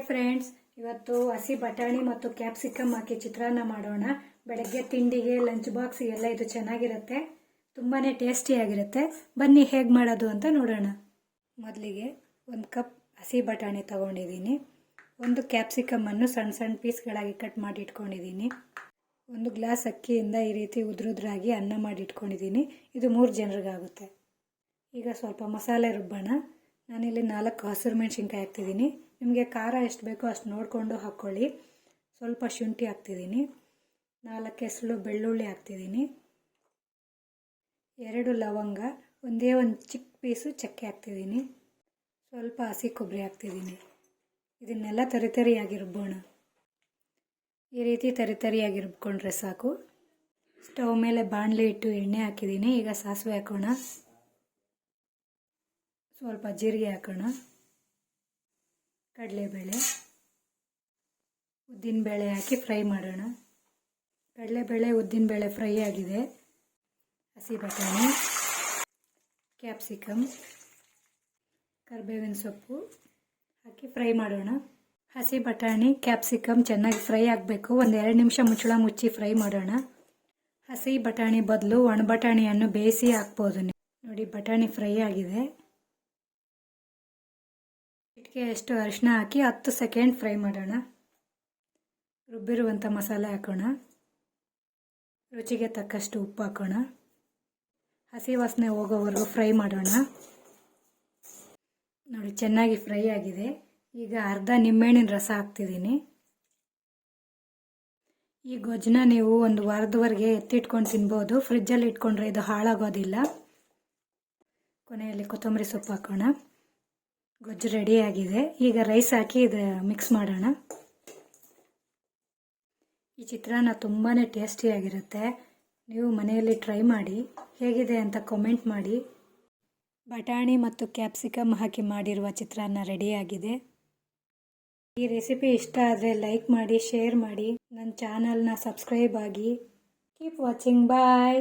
Friends ಇವತ್ತು ಹಸಿ ಬಟಾಣಿ ಮತ್ತು ಕ್ಯಾಪ್ಸಿಕಮ್ ಹಾಕಿ ಚಿತ್ರಾನ್ನ ಮಾಡೋಣ. ಬೆಳಗ್ಗೆ ತಿಂಡಿಗೆ ಲಂಚ್ ಬಾಕ್ಸ್ ಎಲ್ಲ ಇದು ಚೆನ್ನಾಗಿರುತ್ತೆ. ತುಂಬಾ ಟೇಸ್ಟಿಯಾಗಿರುತ್ತೆ ಬನ್ನಿ ಹೇಗೆ ಮಾಡೋದು ಅಂತ ನೋಡೋಣ. ಮೊದಲಿಗೆ ಒಂದು ಕಪ್ ಹಸಿ ಬಟಾಣಿ ತಗೊಂಡಿದ್ದೀನಿ. ಒಂದು ಕ್ಯಾಪ್ಸಿಕಮ್ಮನ್ನು ಸಣ್ಣ ಸಣ್ಣ ಪೀಸ್ಗಳಾಗಿ ಕಟ್ ಮಾಡಿ ಇಟ್ಕೊಂಡಿದ್ದೀನಿ. ಒಂದು ಗ್ಲಾಸ್ ಅಕ್ಕಿಯಿಂದ ಈ ರೀತಿ ಉದ್ರುದ್ರಾಗಿ ಅನ್ನ ಮಾಡಿ ಇಟ್ಕೊಂಡಿದ್ದೀನಿ. ಇದು ಮೂರು ಜನರಿಗಾಗುತ್ತೆ. ಈಗ ಸ್ವಲ್ಪ ಮಸಾಲೆ ರುಬ್ಬೋಣ. ನಾನಿಲ್ಲಿ ನಾಲ್ಕು ಹಸಿರು ಮೆಣಸಿನ್ಕಾಯಿ ಹಾಕ್ತಿದ್ದೀನಿ. ನಿಮಗೆ ಖಾರ ಎಷ್ಟು ಬೇಕೋ ಅಷ್ಟು ನೋಡಿಕೊಂಡು ಹಾಕ್ಕೊಳ್ಳಿ ಸ್ವಲ್ಪ ಶುಂಠಿ ಹಾಕ್ತಿದ್ದೀನಿ. ನಾಲ್ಕು ಹೆಸರು ಬೆಳ್ಳುಳ್ಳಿ ಹಾಕ್ತಿದ್ದೀನಿ. ಎರಡು ಲವಂಗ, ಒಂದೇ ಒಂದು ಚಿಕ್ಕ ಪೀಸು ಚಕ್ಕೆ ಹಾಕ್ತಿದ್ದೀನಿ. ಸ್ವಲ್ಪ ಹಸಿ ಕೊಬ್ಬರಿ ಹಾಕ್ತಿದ್ದೀನಿ. ಇದನ್ನೆಲ್ಲ ತರಿತರಿಯಾಗಿ ರುಬ್ಬೋಣ. ಈ ರೀತಿ ತರಿತರಿಯಾಗಿ ರುಬ್ಕೊಂಡ್ರೆ ಸಾಕು. ಸ್ಟವ್ ಮೇಲೆ ಬಾಣಲೆ ಇಟ್ಟು ಎಣ್ಣೆ ಹಾಕಿದ್ದೀನಿ. ಈಗ ಸಾಸಿವೆ ಹಾಕೋಣ. ಸ್ವಲ್ಪ ಜೀರಿಗೆ ಹಾಕೋಣ. ಕಡಲೆಬೇಳೆ, ಉದ್ದಿನಬೇಳೆ ಹಾಕಿ ಫ್ರೈ ಮಾಡೋಣ. ಕಡಲೆಬೇಳೆ, ಉದ್ದಿನಬೇಳೆ ಫ್ರೈ ಆಗಿದೆ. ಹಸಿ ಬಟಾಣಿ ಕ್ಯಾಪ್ಸಿಕಮ್ ಕರಿಬೇವಿನ ಸೊಪ್ಪು ಹಾಕಿ ಫ್ರೈ ಮಾಡೋಣ. ಹಸಿ ಬಟಾಣಿ ಕ್ಯಾಪ್ಸಿಕಮ್ ಚೆನ್ನಾಗಿ ಫ್ರೈ ಆಗಬೇಕು. ಒಂದು ಎರಡು ನಿಮಿಷ ಮುಚ್ಚಳ ಮುಚ್ಚಿ ಫ್ರೈ ಮಾಡೋಣ. ಹಸಿ ಬಟಾಣಿ ಬದಲು ಒಣ ಬಟಾಣಿಯನ್ನು ಬೇಯಿಸಿ ಹಾಕ್ಬೋದು ನೋಡಿ, ಬಟಾಣಿ ಫ್ರೈ ಆಗಿದೆ. ಎಷ್ಟು ಅರಿಶಿನ ಹಾಕಿ ಹತ್ತು ಸೆಕೆಂಡ್ ಫ್ರೈ ಮಾಡೋಣ. ರುಬ್ಬಿರುವಂಥ ಮಸಾಲೆ ಹಾಕೋಣ. ರುಚಿಗೆ ತಕ್ಕಷ್ಟು ಉಪ್ಪು ಹಾಕೋಣ. ಹಸಿ ವಾಸನೆ ಹೋಗೋವರೆಗೂ ಫ್ರೈ ಮಾಡೋಣ. ನೋಡಿ, ಚೆನ್ನಾಗಿ ಫ್ರೈ ಆಗಿದೆ. ಈಗ ಅರ್ಧ ನಿಂಬೆಹಣ್ಣಿನ ರಸ ಹಾಕ್ತಿದ್ದೀನಿ. ಈ ಗೊಜ್ಜನ್ನ ನೀವು ಒಂದು ವಾರದವರೆಗೆ ಎತ್ತಿಟ್ಕೊಂಡು ತಿನ್ಬೋದು. ಫ್ರಿಜ್ಜಲ್ಲಿ ಇಟ್ಕೊಂಡ್ರೆ ಇದು ಹಾಳಾಗೋದಿಲ್ಲ. ಕೊನೆಯಲ್ಲಿ ಕೊತ್ತಂಬರಿ ಸೊಪ್ಪು ಹಾಕೋಣ. ಗೊಜ್ಜು ರೆಡಿಯಾಗಿದೆ ಈಗ ರೈಸ್ ಹಾಕಿ ಇದು ಮಿಕ್ಸ್ ಮಾಡೋಣ. ಈ ಚಿತ್ರಾನ್ನ ತುಂಬಾ ಟೇಸ್ಟಿಯಾಗಿರುತ್ತೆ ನೀವು ಮನೆಯಲ್ಲಿ ಟ್ರೈ ಮಾಡಿ. ಹೇಗಿದೆ ಅಂತ ಕಾಮೆಂಟ್ ಮಾಡಿ. ಬಟಾಣಿ ಮತ್ತು ಕ್ಯಾಪ್ಸಿಕಮ್ ಹಾಕಿ ಮಾಡಿರುವ ಚಿತ್ರಾನ್ನ ರೆಡಿಯಾಗಿದೆ ಈ ರೆಸಿಪಿ ಇಷ್ಟ ಆದರೆ ಲೈಕ್ ಮಾಡಿ ಶೇರ್ ಮಾಡಿ. ನನ್ನ ಚಾನಲ್ನ ಸಬ್ಸ್ಕ್ರೈಬ್ ಆಗಿ. Keep watching bye